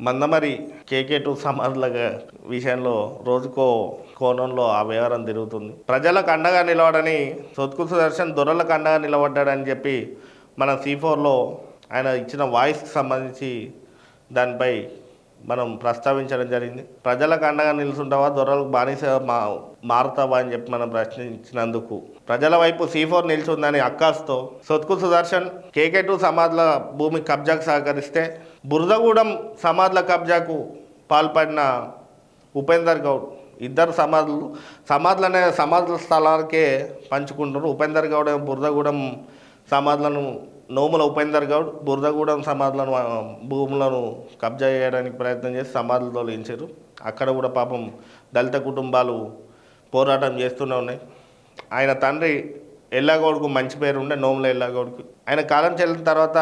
మందమరి కేకే టూ సమాధుల విషయంలో రోజుకో కోణంలో ఆ వ్యవహారం తిరుగుతుంది. ప్రజలకు అండగా నిలవడని సొత్కు సుదర్శన్ దొరలకు అండగా నిలబడ్డాడని చెప్పి మన సి ఫోర్లో ఆయన ఇచ్చిన వాయిస్కి సంబంధించి దానిపై మనం ప్రస్తావించడం జరిగింది. ప్రజలకు అండగా నిలుచుంటావా దొరలకు బానిస మా మారుతావా అని చెప్పి మనం ప్రశ్నించినందుకు. ప్రజల వైపు సి ఫోర్ నిల్చుందని అక్కాస్తో సొత్కు సుదర్శన్ కేకే టూ సమాధుల భూమి కబ్జాకు సహకరిస్తే బురదగూడెం సమాధుల కబ్జాకు పాల్పడిన ఉపేందర్ గౌడ్ ఇద్దరు సమాధులు సమాధులు అనే సమాధుల స్థలాలకే పంచుకుంటున్నారు. ఉపేందర్ గౌడ్ బురదగూడెం సమాధులను నోముల ఉపేందర్ గౌడ్ బురదగూడెం సమాధులను భూములను కబ్జా చేయడానికి ప్రయత్నం చేసి సమాధులు తొలగించారు అక్కడ కూడా పాపం దళిత కుటుంబాలు పోరాటం చేస్తూనే ఉన్నాయి. ఆయన తండ్రి ఎల్లాగౌడ్కు మంచి పేరు ఉండే నోముల ఎల్లాగౌడ్కి. ఆయన కాలం చెల్లిన తర్వాత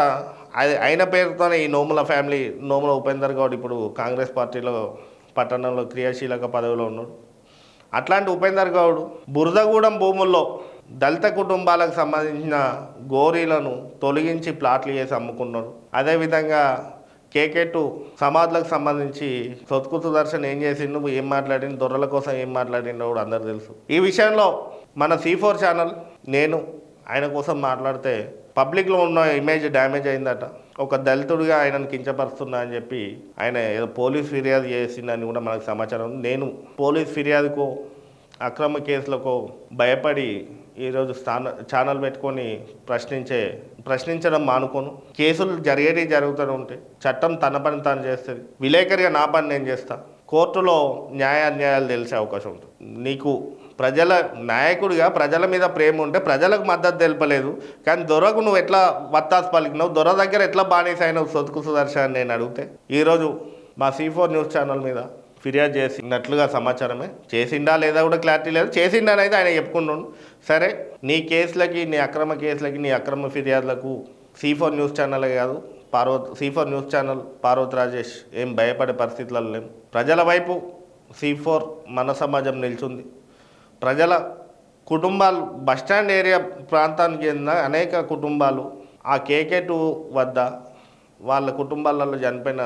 ఆయన పేరుతోనే ఈ నోముల ఫ్యామిలీ నోముల ఉపేందర్ గౌడ్ ఇప్పుడు కాంగ్రెస్ పార్టీలో పట్టణంలో క్రియాశీలక పదవిలో ఉన్నాడు. అట్లాంటి ఉపేందర్ గౌడ్ బురదగూడెం భూముల్లో దళిత కుటుంబాలకు సంబంధించిన గోరీలను తొలగించి ప్లాట్లు చేసి అమ్ముకున్నారు. అదేవిధంగా కేకే టూ సమాధులకు సంబంధించి సొత్కు సుదర్శన్ ఏం చేసిండు ఏం మాట్లాడిండు దొరల కోసం ఏం మాట్లాడిండో కూడా అందరు తెలుసు. ఈ విషయంలో మన సి ఫోర్ ఛానల్ నేను ఆయన కోసం మాట్లాడితే పబ్లిక్లో ఉన్న ఇమేజ్ డ్యామేజ్ అయిందట. ఒక దళితుడిగా ఆయనను కించపరుస్తున్నా అని చెప్పి ఆయన ఏదో పోలీస్ ఫిర్యాదు చేసిందని కూడా మనకు సమాచారం ఉంది. నేను పోలీస్ ఫిర్యాదుకో అక్రమ కేసులకు భయపడి ఈరోజు స్థాన ఛానల్ పెట్టుకొని ప్రశ్నించే ప్రశ్నించడం మానుకోను. కేసులు జరిగేవి జరుగుతూనే ఉంటాయి. చట్టం తన పని తాను చేస్తుంది. విలేకరిగా నా పని నేను చేస్తా. కోర్టులో న్యాయ అన్యాయాలు తెలిసే అవకాశం ఉంటుంది. నీకు ప్రజల నాయకుడిగా ప్రజల మీద ప్రేమ ఉంటే ప్రజలకు మద్దతు తెలపలేదు. కానీ దొరకు నువ్వు ఎట్లా వత్తాసు పలికినావు? దొర దగ్గర ఎట్లా బానిస అయినావు? సొతుకు సుదర్శన్ అని నేను అడిగితే. ఈరోజు మా సి ఫోర్ న్యూస్ ఛానల్ మీద ఫిర్యాదు చేసినట్లుగా సమాచారమే. చేసిండా లేదా కూడా క్లారిటీ లేదు. చేసిండా అనేది ఆయన చెప్పుకుంటుండు. సరే నీ కేసులకి నీ అక్రమ కేసులకి నీ అక్రమ ఫిర్యాదులకు సీ ఫోర్ న్యూస్ ఛానల్ కాదు Parvat C four news channel Parvat Rajesh ఏం భయపడే పరిస్థితులలో లేం. ప్రజల వైపు సీ ఫోర్ మన సమాజం నిల్చుంది. ప్రజల కుటుంబాలు బస్టాండ్ ఏరియా ప్రాంతానికి చెందిన అనేక కుటుంబాలు ఆ కేకే టూ వద్ద వాళ్ళ కుటుంబాలలో చనిపోయిన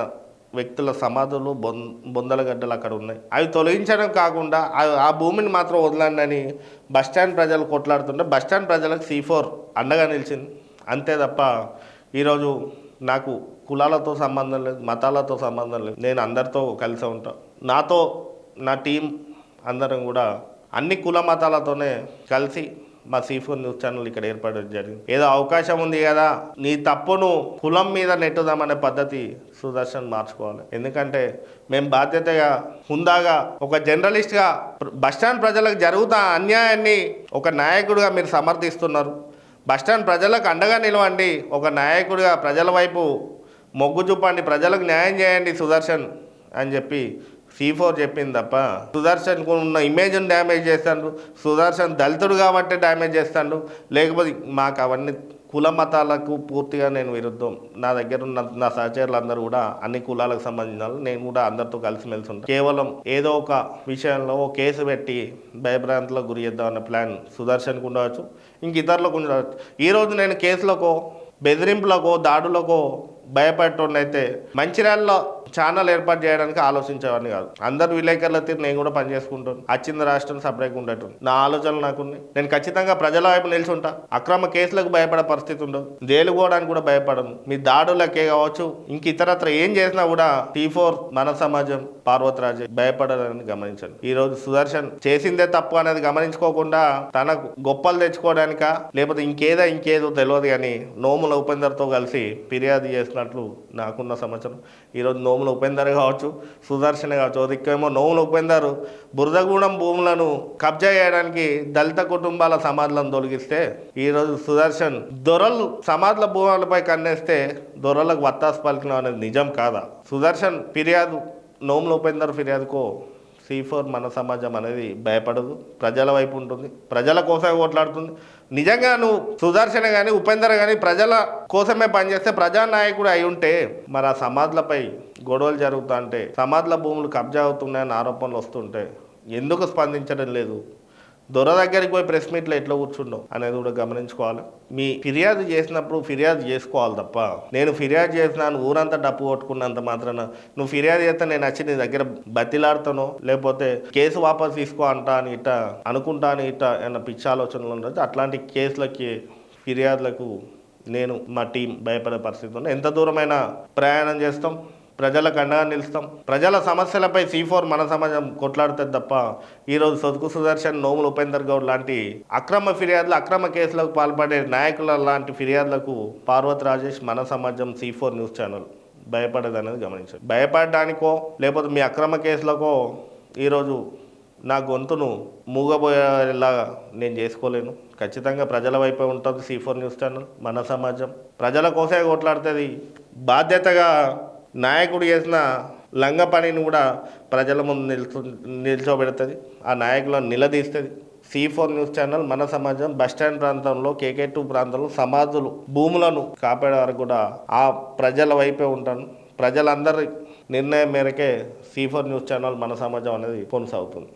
వ్యక్తుల సమాధులు బొం బొందల గడ్డలు అక్కడ ఉన్నాయి. అవి తొలగించడం కాకుండా ఆ- భూమిని మాత్రం వదలండి బస్టాండ్ ప్రజలు కొట్లాడుతుంటే బస్టాండ్ ప్రజలకు సి ఫోర్ అండగా నిలిచింది. అంతే తప్ప ఈరోజు నాకు కులాలతో సంబంధం లేదు మతాలతో సంబంధం లేదు. నేను అందరితో కలిసి ఉంటాను నాతో నా టీం అందరం కూడా అన్ని కుల మతాలతోనే కలిసి మా సీ ఫోర్ న్యూస్ ఛానల్ ఇక్కడ ఏర్పడడం జరిగింది. ఏదో అవకాశం ఉంది కదా నీ తప్పును కులం మీద నెట్టుదామనే పద్ధతి సుదర్శన్ మార్చుకోవాలి. ఎందుకంటే మేము బాధ్యతగా హుందాగా ఒక జర్నలిస్ట్గా బస్టాండ్ ప్రజలకు జరుగుతా అన్యాయాన్ని ఒక నాయకుడిగా మీరు సమర్థిస్తున్నారు. బస్టాండ్ ప్రజలకు అండగా నిలవండి ఒక నాయకుడిగా ప్రజల వైపు మొగ్గు చూపండి ప్రజలకు న్యాయం చేయండి సుదర్శన్ అని చెప్పి సి ఫోర్ చెప్పింది తప్ప. సుదర్శన్కు ఉన్న ఇమేజ్ని డ్యామేజ్ చేస్తాడు సుదర్శన్ దళితుడు కాబట్టి డ్యామేజ్ చేస్తాడు. లేకపోతే మాకు అవన్నీ కుల మతాలకు పూర్తిగా నేను విరుద్ధం. నా దగ్గర ఉన్న నా సహచరులు అందరూ కూడా అన్ని కులాలకు సంబంధించిన వాళ్ళు. నేను కూడా అందరితో కలిసిమెలిసి ఉంటాను కేవలం ఏదో ఒక విషయంలో ఓ కేసు పెట్టి భయభ్రాంతులకు గురి చేద్దామన్న ప్లాన్ సుదర్శన్కు ఉండవచ్చు. ఇంక ఇతరులకు ఉండవచ్చు. ఈరోజు నేను కేసులకో బెదిరింపులకో దాడులకో భయపడేటోడైతే మంచిర్యాలలో ఛానల్ ఏర్పాటు చేయడానికి ఆలోచించేవాడిని కాదు. అందరు విలేకరుల తీరు నేను కూడా పనిచేసుకుంటాను. వచ్చింది రాష్ట్రం సపరేట్గా ఉండటం నా ఆలోచనలు నాకున్నాయి. నేను ఖచ్చితంగా ప్రజల వైపు నిల్చుంటా. అక్రమ కేసులకు భయపడే పరిస్థితి ఉండదు. జైలు పోవడానికి కూడా భయపడను. మీ దాడులకే కావచ్చు ఇంక ఇతరత్ర ఏం చేసినా కూడా టీ ఫోర్ మన సమాజం పార్వతరాజే భయపడాలని గమనించండి ఈ రోజు సుదర్శన్ చేసిందే తప్పు అనేది గమనించుకోకుండా తనకు గొప్పలు తెచ్చుకోవడానికా లేకపోతే ఇంకేదో ఇంకేదో తెలియదు కానీ నోముల ఉపేందర్తో కలిసి ఫిర్యాదు చేసినట్లు నాకున్న సమాచారం. ఈరోజు నోముల ఉపేందర్ కావచ్చు సుదర్శన్ కావచ్చు ఇక్కడేమో దిక్కేమో నోముల ఉపేందర్. బురదగూడెం భూములను కబ్జా చేయడానికి దళిత కుటుంబాల సమాధులను తొలగిస్తే ఈరోజు సుదర్శన్ దొరలు సమాధుల భూములపై కన్నేస్తే దొరలకు వత్తాసు పలికిన అనేది నిజం కాదా? సుదర్శన్ ఫిర్యాదు నోముల ఉపేందర్ ఫిర్యాదుకో సి ఫోర్ మన సమాజం అనేది భయపడదు. ప్రజల వైపు ఉంటుంది. ప్రజల కోసమే ఓట్లాడుతుంది నిజంగా నువ్వు సుదర్శన కానీ ఉపేందర్ కానీ ప్రజల కోసమే పనిచేస్తే ప్రజానాయకుడు అయి ఉంటే మరి ఆ సమాధులపై గొడవలు జరుగుతా అంటే సమాధుల భూములు కబ్జా అవుతున్నాయని ఆరోపణలు వస్తుంటే ఎందుకు స్పందించడం లేదు? దొర దగ్గరికి పోయి ప్రెస్ మీట్లో ఎట్లా కూర్చుండవు అనేది కూడా గమనించుకోవాలి. మీ ఫిర్యాదు చేసినప్పుడు ఫిర్యాదు చేసుకోవాలి తప్ప నేను ఫిర్యాదు చేసినాను ఊరంతా డప్పు కొట్టుకున్నంత మాత్రాన నువ్వు ఫిర్యాదు చేస్తే నేను వచ్చి నీ దగ్గర బతిలాడతాను లేకపోతే కేసు వాపసు తీసుకో అంట అని ఇట్ట అనుకుంటాను అని ఇట్ట పిచ్చి ఆలోచనలు ఉండదు అట్లాంటి కేసులకి ఫిర్యాదులకు నేను మా టీం భయపడే పరిస్థితి ఉంది. ఎంత దూరమైనా ప్రయాణం చేస్తాం. ప్రజలకు అండగా నిలుస్తాం. ప్రజల సమస్యలపై సి ఫోర్ మన సమాజం కొట్లాడుతుంది తప్ప ఈరోజు సొదుకు సుదర్శన్ నోములు ఉపేందర్ గౌడ్ లాంటి అక్రమ ఫిర్యాదులు అక్రమ కేసులకు పాల్పడే నాయకుల లాంటి ఫిర్యాదులకు పార్వతి రాజేష్ మన సమాజం సి ఫోర్ న్యూస్ ఛానల్ భయపడేది అనేది గమనించండి. భయపడడానికో లేకపోతే మీ అక్రమ కేసులకో ఈరోజు నా గొంతును మూగబోయేలా నేను చేసుకోలేను. ఖచ్చితంగా ప్రజల వైపే ఉంటుంది సి ఫోర్ న్యూస్ ఛానల్ మన సమాజం. ప్రజల కోసమే కొట్లాడుతుంది. బాధ్యతగా నాయకుడు చేసిన లంగ పనిని కూడా ప్రజల ముందు నిల్చో నిల్చోబెడుతుంది. ఆ నాయకులను నిలదీస్తుంది. సి ఫోర్ న్యూస్ ఛానల్ మన సమాజం బస్టాండ్ ప్రాంతంలో కేకే టూ ప్రాంతంలో సమాధులు భూములను కాపాడే వరకు కూడా ఆ ప్రజల వైపే ఉంటాను. ప్రజలందరి నిర్ణయం మేరకే సి ఫోర్ న్యూస్ ఛానల్ మన సమాజం అనేది కొనసాగుతుంది.